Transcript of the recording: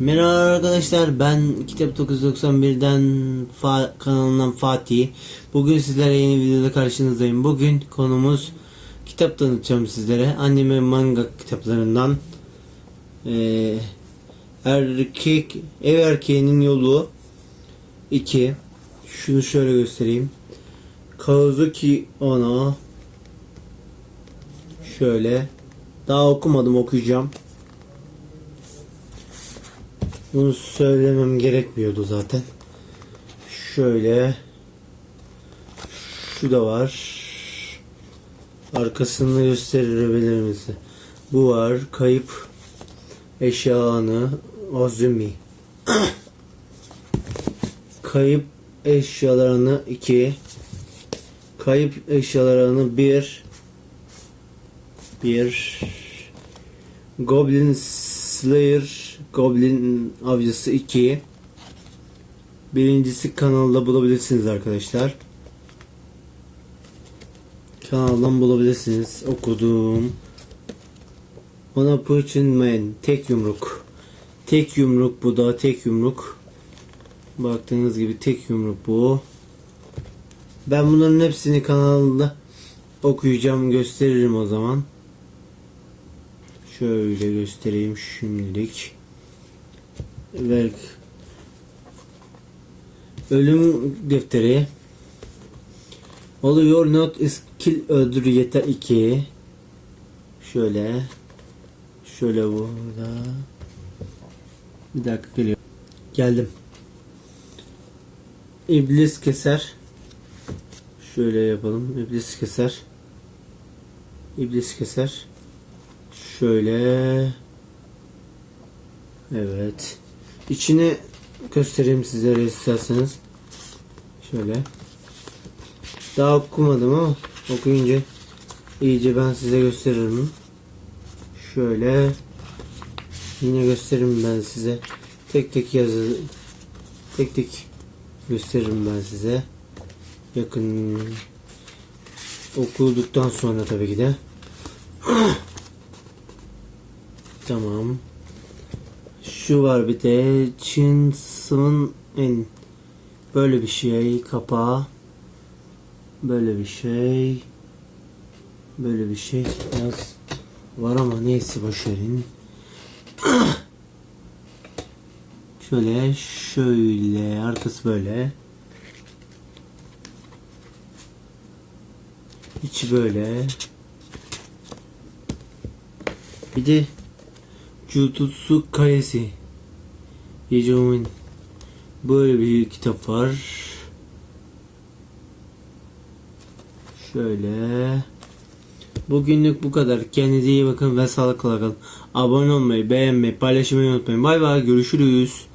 Merhaba arkadaşlar ben Kitap 991'den Fa- kanalından Fatih. Bugün sizlere yeni videoda karşınızdayım. Bugün konumuz kitap tanıtacağım sizlere. Anime manga kitaplarından. Ee, erkek Ev Erkeğinin Yolu 2. Şunu şöyle göstereyim. Kazuki Ono Şöyle. Daha okumadım okuyacağım. Bunu söylemem gerekmiyordu zaten. Şöyle. Şu da var. Arkasını gösterebilir misin? Bu var. Kayıp eşya anı. Azumi. Kayıp eşyalar anı 2. Kayıp eşyalar anı 1. 1. Goblin Slayer Goblin Avcısı 2 Birincisi kanalda bulabilirsiniz arkadaşlar. Kanaldan bulabilirsiniz. Okudum. Ona Puchin Man tek yumruk. Tek yumruk bu da tek yumruk. Baktığınız gibi tek yumruk bu. Ben bunların hepsini kanalda okuyacağım gösteririm o zaman. Şöyle göstereyim şimdilik. Verk. Ölüm defteri. Oluyor not is kill öldür yeter 2. Şöyle. Şöyle burada. Bir dakika geliyor. Geldim. İblis keser. Şöyle yapalım. İblis keser. İblis keser. Şöyle. Evet. İçini göstereyim sizlere isterseniz. Şöyle. Daha okumadım ama okuyunca iyice ben size gösteririm. Şöyle. Yine gösteririm ben size. Tek tek yazı tek tek gösteririm ben size. Yakın okuduktan sonra tabii ki de. Tamam. Şu var bir de Çin Sın en böyle bir şey kapağı. Böyle bir şey. Böyle bir şey. Biraz var ama neyse boşverin. şöyle şöyle arkası böyle. İçi böyle. Bir de Jututsu Kaisi Yejomin Böyle bir kitap var. Şöyle. Bugünlük bu kadar. Kendinize iyi bakın ve sağlıkla kalın. Abone olmayı, beğenmeyi, paylaşmayı unutmayın. Bay bay görüşürüz.